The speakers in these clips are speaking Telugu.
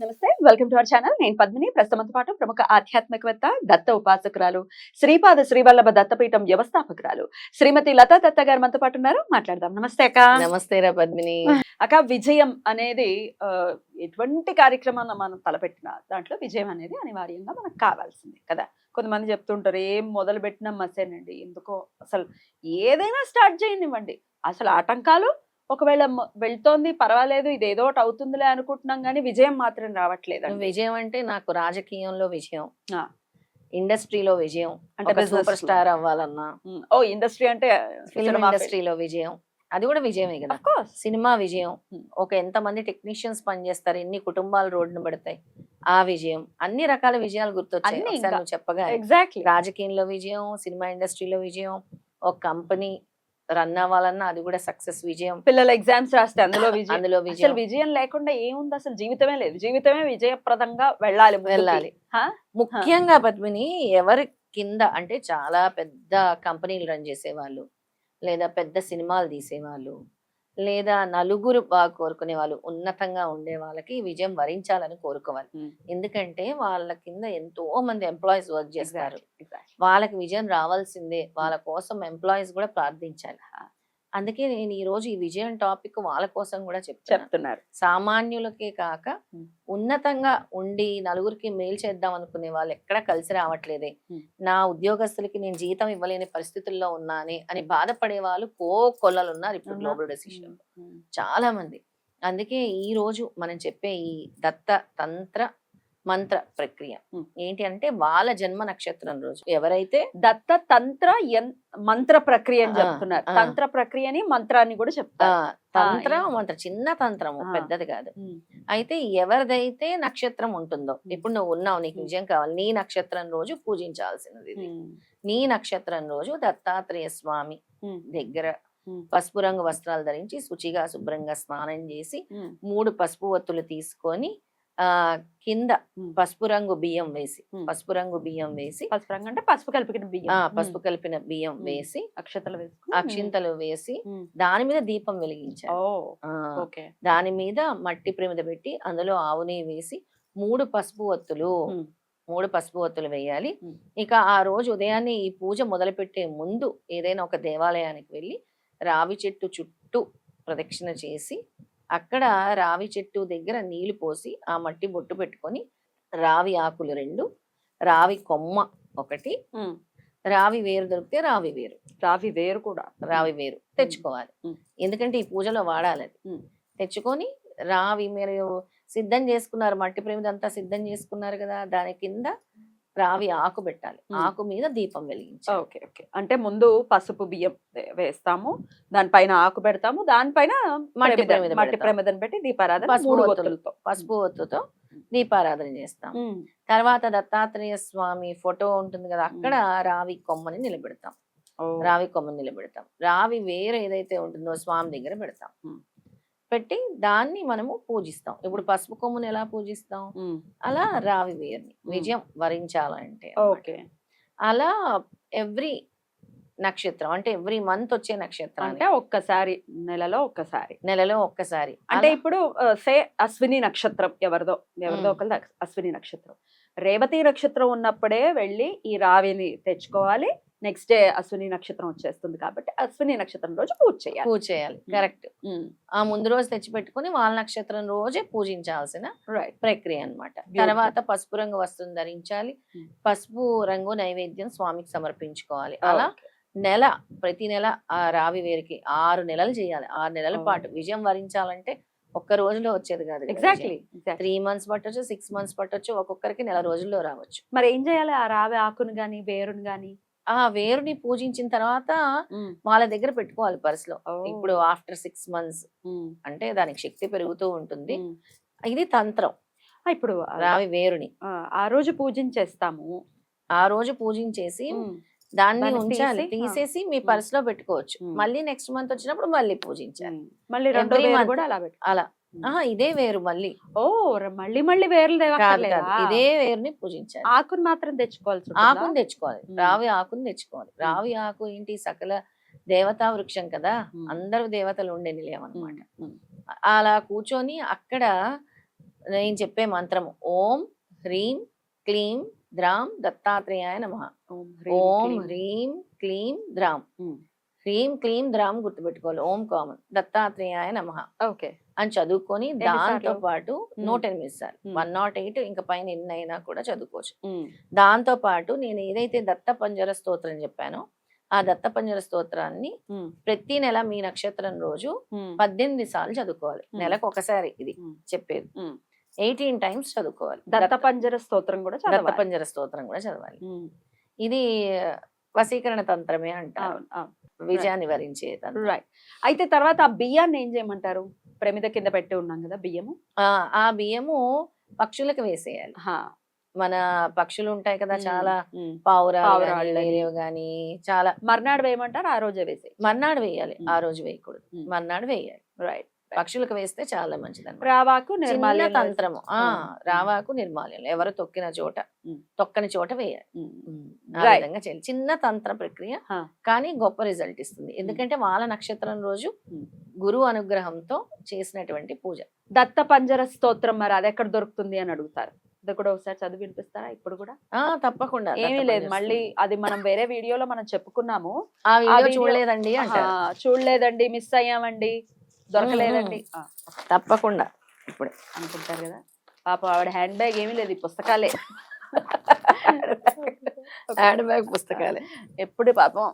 నమస్తే వెల్కమ్ టు అవర్ ఛానల్. నేను పద్మిని. ప్రస్తుతంతో పాటు ప్రముఖ ఆధ్యాత్మికవేత్త దత్త ఉపాసకురాలు శ్రీపాద శ్రీవల్లభ దత్తపీఠం వ్యవస్థాపకురాలు శ్రీమతి లతా దత్త గారు మనతో పాటు ఉన్నారు. మాట్లాడదాం. నమస్తే అక్క. నమస్తే రా పద్మిని. అక్క విజయం అనేది ఎటువంటి కార్యక్రమాన్ని మనం తలపెట్టినా దాంట్లో విజయం అనేది అనివార్యంగా మనకు కావాల్సిందే కదా. కొంతమంది చెప్తుంటారు ఏం మొదలు పెట్టినా మసేనండి. ఎందుకో అసలు ఏదైనా స్టార్ట్ చేయనివ్వండి అసలు ఆటంకాలు ఒకవేళ వెళ్తోంది పర్వాలేదు ఇది ఏదో ఒకటి అవుతుందిలే అనుకుంటున్నాం కానీ విజయం మాత్రం రావట్లేదు విజయం అంటే నాకు రాజకీయంలో విజయం. ఇండస్ట్రీలో విజయం. అంటే సూపర్. స్టార్ అవ్వాలన్నా. ఓ ఇండస్ట్రీ అంటే ఫిల్మ్ ఇండస్ట్రీలో విజయం. అది కూడా విజయమే కదా. సినిమా విజయం. ఒక ఎంత మంది టెక్నీషియన్స్ పనిచేస్తారు ఎన్ని కుటుంబాలు రోడ్డున పడతాయి ఆ విజయం. అన్ని రకాల విజయాలు గుర్తొచ్చాయి. నువ్వు చెప్పగా ఎగ్జాక్ట్లీ రాజకీయంలో విజయం సినిమా ఇండస్ట్రీలో విజయం ఒక కంపెనీ రన్ అవ్వాలన్నా అది కూడా సక్సెస్ విజయం. పిల్లలు ఎగ్జామ్స్ రాస్తే అందులో విజయం. అందులో విజయం. విజయం లేకుండా ఏముంది? అసలు జీవితమే లేదు. జీవితమే విజయప్రదంగా వెళ్ళాలి. వెళ్ళాలి? ముఖ్యంగా పద్మిని ఎవరి కింద అంటే చాలా పెద్ద కంపెనీలు రన్ చేసేవాళ్ళు. లేదా పెద్ద సినిమాలు తీసేవాళ్ళు. లేదా నలుగురు బాగా కోరుకునే వాళ్ళు ఉన్నతంగా ఉండే వాళ్ళకి విజయం వరించాలని కోరుకోవాలి. ఎందుకంటే వాళ్ళ కింద ఎంతో మంది ఎంప్లాయీస్ వర్క్ చేస్తారు. వాళ్ళకి విజయం రావాల్సిందే. వాళ్ళ కోసం ఎంప్లాయీస్ కూడా ప్రార్థించాలి. అందుకే నేను ఈ రోజు ఈ విజయం టాపిక్ వాళ్ళ కోసం కూడా చెప్తాను చెప్తున్నారు. సామాన్యులకే కాక. ఉన్నతంగా ఉండి నలుగురికి మేలు చేద్దాం అనుకునే వాళ్ళు ఎక్కడ కలిసి రావట్లేదే. నా ఉద్యోగస్తులకి నేను జీతం ఇవ్వలేని పరిస్థితుల్లో ఉన్నానే అని బాధపడే వాళ్ళు కో కొల్లలు ఉన్నారు ఇప్పుడు. Global decision. చాలా మంది. అందుకే ఈ రోజు మనం చెప్పే ఈ దత్త తంత్ర మంత్ర ప్రక్రియ Hmm. ఏంటి అంటే వాళ్ళ జన్మ నక్షత్రం రోజు ఎవరైతే దత్త తంత్ర మంత్ర ప్రక్రియ అని చెప్తున్నారు. తంత్ర ప్రక్రియని మంత్రాన్ని కూడా చెప్తారు తంత్ర మంత్ర చిన్న తంత్రము. పెద్దది కాదు ఉమ్. అయితే ఎవరిదైతే నక్షత్రం ఉంటుందో Hmm. ఇప్పుడు నువ్వు ఉన్నావు నీకు Hmm. విజయం కావాలి నీ నక్షత్రం రోజు పూజించాల్సినది. నీ నక్షత్రం రోజు దత్తాత్రేయ స్వామి. దగ్గర. పసుపు రంగు వస్త్రాలు ధరించి శుచిగా శుభ్రంగా స్నానం చేసి. మూడు పసుపు ఒత్తులు తీసుకొని కింద. పసుపు రంగు బియ్యం వేసి. పసుపు రంగు బియ్యం వేసి పసుపు రంగు అంటే పసుపు కలిపిన బియ్యం పసుపు కలిపిన బియ్యం. వేసి అక్షతలు వేసుకుని అక్షింతలు వేసి. దాని మీద దీపం ఓకే దాని మీద మట్టి ప్రమిద పెట్టి అందులో ఆవు నెయ్యి వేసి మూడు పసుపు ఒత్తులు. మూడు పసుపు ఒత్తులు వేయాలి. ఇక ఆ రోజు ఉదయాన్నే ఈ పూజ మొదలుపెట్టే ముందు ఏదైనా ఒక దేవాలయానికి వెళ్ళి రావి చెట్టు చుట్టూ ప్రదక్షిణ చేసి అక్కడ రావి చెట్టు దగ్గర నీళ్ళు పోసి ఆ మట్టి బొట్టు పెట్టుకొని రావి ఆకులు రెండు రావి కొమ్మ ఒకటి. రావి వేరు దొరికితే రావి వేరు రావి వేరు కూడా రావి వేరు తెచ్చుకోవాలి. ఎందుకంటే ఈ పూజలో వాడాలి అది. తెచ్చుకొని రావి మీరు సిద్ధం చేసుకున్నారు మట్టి ప్రేమిది అంతా సిద్ధం చేసుకున్నారు కదా దాని కింద రావి ఆకు పెట్టాలి. ఆకు మీద దీపం వెలిగించాలి ఓకే ఓకే అంటే ముందు పసుపు బియ్యం వేస్తాము దానిపైన ఆకు పెడతాము దానిపైన మట్టి ప్రమిద- ప్రమిద మట్టి పెడతాం. ప్రమిదను పెట్టి దీపారాధన పసుపు. ఒత్తులతో పసుపు ఒత్తుతో దీపారాధన చేస్తాం. తర్వాత దత్తాత్రేయ స్వామి ఫోటో ఉంటుంది కదా అక్కడ రావి కొమ్మని నిలబెడతాం. రావి కొమ్మని నిలబెడతాం రావి వేరు ఏదైతే ఉంటుందో స్వామి దగ్గర పెడతాం. పెట్టి దాన్ని మనము పూజిస్తాం. ఇప్పుడు పసుపు కొమ్ముని ఎలా పూజిస్తాం. అలా రావి వేరుని విజయం వరించాలంటే ఓకే. అలా ఎవ్రీ నక్షత్రం అంటే ఎవ్రీ మంత్ వచ్చే నక్షత్రం అంటే ఒక్కసారి నెలలో ఒక్కసారి. నెలలో ఒక్కసారి. అంటే ఇప్పుడు సే అశ్విని నక్షత్రం ఎవరిదో ఎవరిదో అక్- అశ్విని నక్షత్రం. రేవతి నక్షత్రం ఉన్నప్పుడే వెళ్ళి ఈ రావిని తెచ్చుకోవాలి. నెక్స్ట్ డే అశ్విని నక్షత్రం వచ్చేస్తుంది కాబట్టి అశ్విని నక్షత్రం రోజు పూజ చేయాలి. పూజ చేయాలి. Correct um. ఆ ముందు రోజు తెచ్చి పెట్టుకుని వాళ్ళ నక్షత్రం రోజే పూజించాల్సిన ప్రక్రియ అన్నమాట. Beautiful. తర్వాత పసుపు రంగు వస్త్రం ధరించాలి. Hmm. పసుపు రంగు నైవేద్యం స్వామికి సమర్పించుకోవాలి. అలా నెల ప్రతి నెల ఆ రావి వేరికి ఆరు నెలలు చేయాలి. ఆరు నెలల Oh. పాటు విజయం వరించాలంటే ఒక్క రోజులో వచ్చేది కాదు ఎగ్జాక్ట్లీ ఎగ్జాక్ట్లీ త్రీ మంత్స్ పట్టొచ్చు సిక్స్ మంత్స్ పట్టొచ్చు ఒక్కొక్కరికి నెల రోజుల్లో రావచ్చు. మరి ఏం చేయాలి? ఆ రావి ఆకును గాని వేరుని గాని? ఆ వేరుని పూజించిన తర్వాత వాళ్ళ దగ్గర పెట్టుకోవాలి పర్సులో ఇప్పుడు ఆఫ్టర్ సిక్స్ మంత్స్. అంటే దానికి శక్తి పెరుగుతూ ఉంటుంది. ఇది తంత్రం ఇప్పుడు రావి వేరుని ఆ, రోజు పూజించేస్తాము ఆ రోజు పూజించేసి. దాన్ని ఉంచాలి. తీసేసి మీ. పర్స్లో పెట్టుకోవచ్చు. మళ్ళీ నెక్స్ట్ మంత్ వచ్చినప్పుడు మళ్ళీ పూజించాలి. మళ్ళీ రెండో అలా అలా. ఆహా! ఇదే వేరు మళ్ళీ. ఓ! ర- మళ్ళీ మళ్ళీ వేర్లు కాదు తేవక్కర్లేదా? ఇదే వేరుని పూజించాలి. ఆకుని మాత్రం తెచ్చుకోవాల్సి ఉంటుందా? ఆకుని తెచ్చుకోవాలి. రావి ఆకుని తెచ్చుకోవాలి. రావి ఆకు ఏంటి? సకల దేవతా వృక్షం కదా. అందరు దేవతలు ఉండే నిలయం ఉమ్. అలా కూర్చొని అక్కడ నేను చెప్పే మంత్రము ఓం హ్రీం క్లీం ద్రాం దత్తాత్రేయాయ నమ. ఓం హ్రీం ఓం క్లీం. హ్రీం క్లీం ద్రాం. హ్రీం క్లీం ద్రాం గుర్తుపెట్టుకోవాలి ఓం కామన్ దత్తాత్రేయాయ నమ ఓకే అని చదువుకొని దాంతో? పాటు. నూట ఎనిమిది సార్లు. వన్ నాట్ ఎయిట్ ఇంకా పైన ఎన్ని అయినా కూడా చదువుకోవచ్చు. దాంతో పాటు నేను ఏదైతే దత్త పంజర స్తోత్రం చెప్పానో ఆ దత్త పంజర స్తోత్రాన్ని. ప్రతి నెల మీ నక్షత్రం రోజు. పద్దెనిమిది సార్లు చదువుకోవాలి. నెలకు ఒకసారి ఇది. చెప్పేది. ఎయిటీన్ టైమ్స్ చదువుకోవాలి దత్త పంజర స్తోత్రం కూడా దత్త పంజర స్తోత్రం కూడా చదవాలి. ఇది వశీకరణ తంత్రమే అంటారు విజయాన్ని వరించే రైట్ అయితే తర్వాత ఆ బియ్యాన్ని ఏం చేయమంటారు? ప్రమిద కింద పెట్టి ఉన్నాం కదా బియ్యము. ఆ, బియ్యము పక్షులకు వేసేయాలి. హా. మన పక్షులు ఉంటాయి కదా. చాలా. పావురాలు గాని, చాలా మర్నాడు వేయమంటారు? ఆ రోజే వేసే మర్నాడు వేయాలి. ఆ రోజు వేయకూడదు. మర్నాడు వేయాలి. రైట్ పక్షులకు వేస్తే చాలా మంచిది రావాకు నిర్మాల్యం తంత్రము. ఆ. రావాకు నిర్మాల్యం ఎవరు తొక్కిన చోట. తొక్కని చోట వేయాలి. ఆ Right. విధంగా చేయాలి. చిన్న తంత్ర ప్రక్రియ. కానీ గొప్ప రిజల్ట్ ఇస్తుంది. ఎందుకంటే వాళ్ళ నక్షత్రం రోజు. గురువు అనుగ్రహంతో చేసినటువంటి పూజ. దత్త పంజర స్తోత్రం మరి అది ఎక్కడ దొరుకుతుంది అని అడుగుతారు. ఇది కూడా ఒకసారి చదివి వినిపిస్తారా ఇప్పుడు కూడా? ఆ తప్పకుండా ఏమీ లేదు. మళ్ళీ అది మనం వేరే వీడియోలో మనం చెప్పుకున్నాము. చూడలేదండి చూడలేదండి మిస్ అయ్యామండి. దొరకలేదండి. తప్పకుండా. ఇప్పుడు. అనుకుంటారు కదా. పాప ఆవిడ హ్యాండ్ బ్యాగ్ ఏమీ లేదు ఈ పుస్తకాలే. హ్యాండ్ బ్యాగ్ పుస్తకాలే. ఎప్పుడు పాపం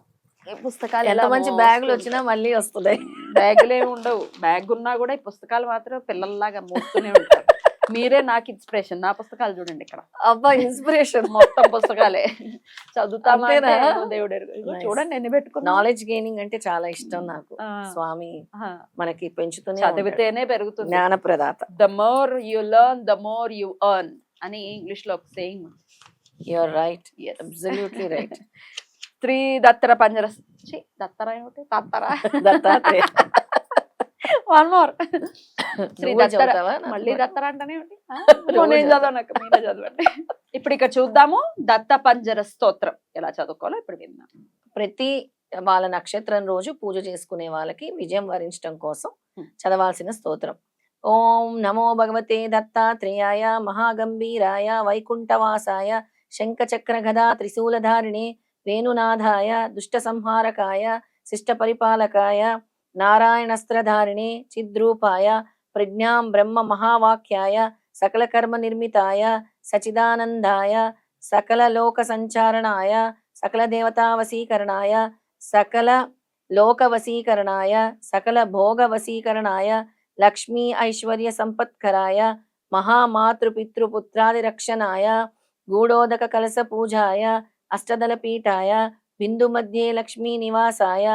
ఈ పుస్తకాలు ఎంత ఇలా మంచి బ్యాగులు. వచ్చినా మళ్ళీ వస్తున్నాయి బ్యాగులు ఏమి ఉండవు. బ్యాగ్ ఉన్నా కూడా ఈ పుస్తకాలు మాత్రం పిల్లల్లాగా మోస్తూనే ఉంటారు. మీరే నాకు ఇన్స్పిరేషన్. నా పుస్తకాలు చూడండి ఇక్కడ. అబ్బా ఇన్స్పిరేషన్. మొత్తం పుస్తకాలే. చదువుతామంటే అంతేనా? దేవుడు. చూడండి ఎన్ని పెట్టుకున్నా. నాలెడ్జ్ గెయినింగ్ అంటే చాలా ఇష్టం నాకు. ఆ, స్వామి. మనకి పెంచుతూనే. చదివితేనే పెరుగుతుంది. జ్ఞాన ప్రదాత the more you learn the more you earn అని ఇంగ్లీష్లో ఒక saying your right absolutely right three దత్తర పంజర. దత్తర ఏమిటి? దత్తర దత్తాత్రేయ. వన్ మోర్ శ్రీ దత్తర మళ్ళీ? దత్తర అంటేనే నేను చదువు. చదవనక్క మీరే చదవండి. ఇప్పుడు ఇక్కడ చూద్దాము. దత్త పంజర స్తోత్రం. ఎలా చదువుకోవాలో ఇప్పుడు విందాం. ప్రతి వాళ్ళ నక్షత్రం రోజు పూజ చేసుకునే వాళ్ళకి విజయం వరించడం కోసం. చదవాల్సిన స్తోత్రం. ఓం నమో భగవతే దత్తాత్రేయాయ మహాగంభీరాయ వైకుంఠవాసాయ శంఖచక్ర గదా త్రిశూలధారిణే వేణునాథాయ దుష్ట సంహారకాయ శిష్ట పరిపాలకాయ నారాయణస్త్రధారిణే చిద్రూపాయ ప్రజ్ఞాం బ్రహ్మ మహావాక్యాయ సకల కర్మ నిర్మితాయ సచిదానందాయ సకల లోక సంచారణాయ సకల దేవతా వశీకరణాయ సకల లోక వశీకరణాయ సకల భోగ వశీకరణాయ లక్ష్మీ ఐశ్వర్య సంపత్కరాయ మహామాతృపితృపుత్రాది రక్షణాయ గూఢోదక కలస పూజాయ అష్టదల పీఠాయ బిందు మధ్యే లక్ష్మీ నివాసాయ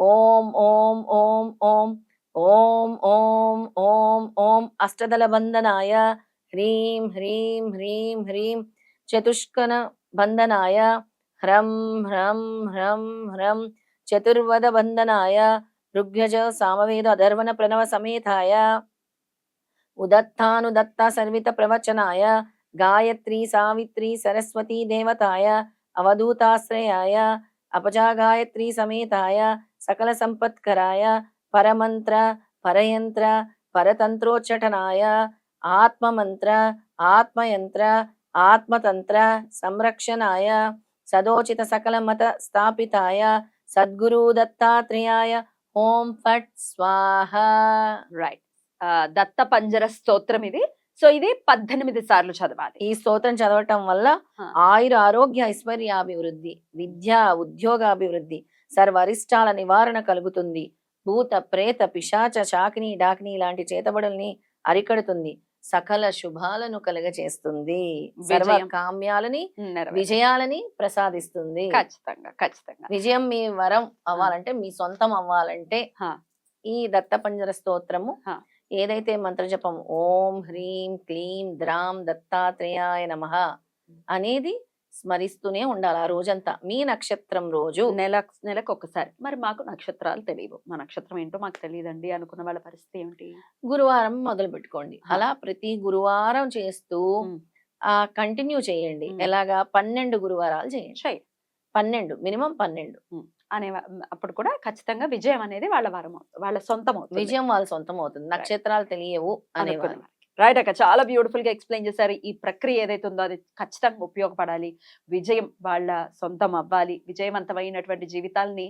ఓం ఓం ఓం ఓం ఓం ఓం ఓం ఓం. అష్టదల బంధనాయ. హ్రీం హ్రీం హ్రీం హ్రీం. చతుష్కన బంధనాయ. హ్రం హ్రం హ్రం హ్రం. చతుర్వద బంధనాయ. ఋగ్యజ సామవేద అధర్వణ ప్రణవ సమేతాయ ఉదత్తానుదత్త సర్విత ప్రవచనాయ. గాయత్రి సావిత్రి సరస్వతీ దేవతాయ. అవధూతాశ్రయాయ. అపజాగాయత్రి సమేతాయ సకల సంపత్కరాయ పరమంత్ర పరయంత్ర పరతంత్రోచ్చటనాయ ఆత్మమంత్ర ఆత్మయంత్ర ఆత్మతంత్ర సంరక్షణాయ సదోచిత సకల మత స్థాపితాయ సద్గురు దత్తాత్రేయాయ ఓం ఫట్ స్వాహ. రైట్ దత్త పంజర స్తోత్రం ఇది. సో ఇది పద్దెనిమిది సార్లు చదవాలి ఈ స్తోత్రం చదవటం వల్ల. ఆయుర ఆరోగ్య ఐశ్వర్యాభివృద్ధి విద్య ఉద్యోగాభివృద్ధి సర్వరిష్టాల నివారణ కలుగుతుంది భూత ప్రేత పిశాచ చాకిని డాకిని లాంటి చేతబడుల్ని అరికడుతుంది సకల శుభాలను కలుగచేస్తుంది సర్వ. కామ్యాలని. విజయాలని ప్రసాదిస్తుంది ఖచ్చితంగా ఖచ్చితంగా విజయం మీ వరం అవ్వాలంటే మీ సొంతం అవ్వాలంటే. ఈ దత్త పంజర స్తోత్రము. ఏదైతే మంత్రజపం ఓం హ్రీం క్లీం ద్రాం దత్తాత్రేయాయ నమ అనేది స్మరిస్తూనే ఉండాలి ఆ రోజంతా. మీ నక్షత్రం రోజు. నెల నెలకు ఒక్కసారి మరి మాకు నక్షత్రాలు తెలియవు మా నక్షత్రం ఏంటో మాకు తెలియదండి. అనుకున్న వాళ్ళ పరిస్థితి ఏమిటి? గురువారం మొదలు పెట్టుకోండి. అలా ప్రతి గురువారం చేస్తూ. ఆ కంటిన్యూ చేయండి. ఎలాగా? పన్నెండు గురువారాలు చేయండి. పన్నెండు మినిమం పన్నెండు. అనే అప్పుడు కూడా ఖచ్చితంగా విజయం అనేది వాళ్ళ వారం వాళ్ళ సొంతం అవుతుంది విజయం వాళ్ళ సొంతం అవుతుంది నక్షత్రాలు తెలియవు అనేవారు రైట్ అక్క చాలా బ్యూటిఫుల్గా ఎక్స్ప్లెయిన్ చేశారు. ఈ ప్రక్రియ ఏదైతే ఉందో అది ఖచ్చితంగా ఉపయోగపడాలి. విజయం వాళ్ళ సొంతం అవ్వాలి. విజయవంతమైనటువంటి జీవితాల్ని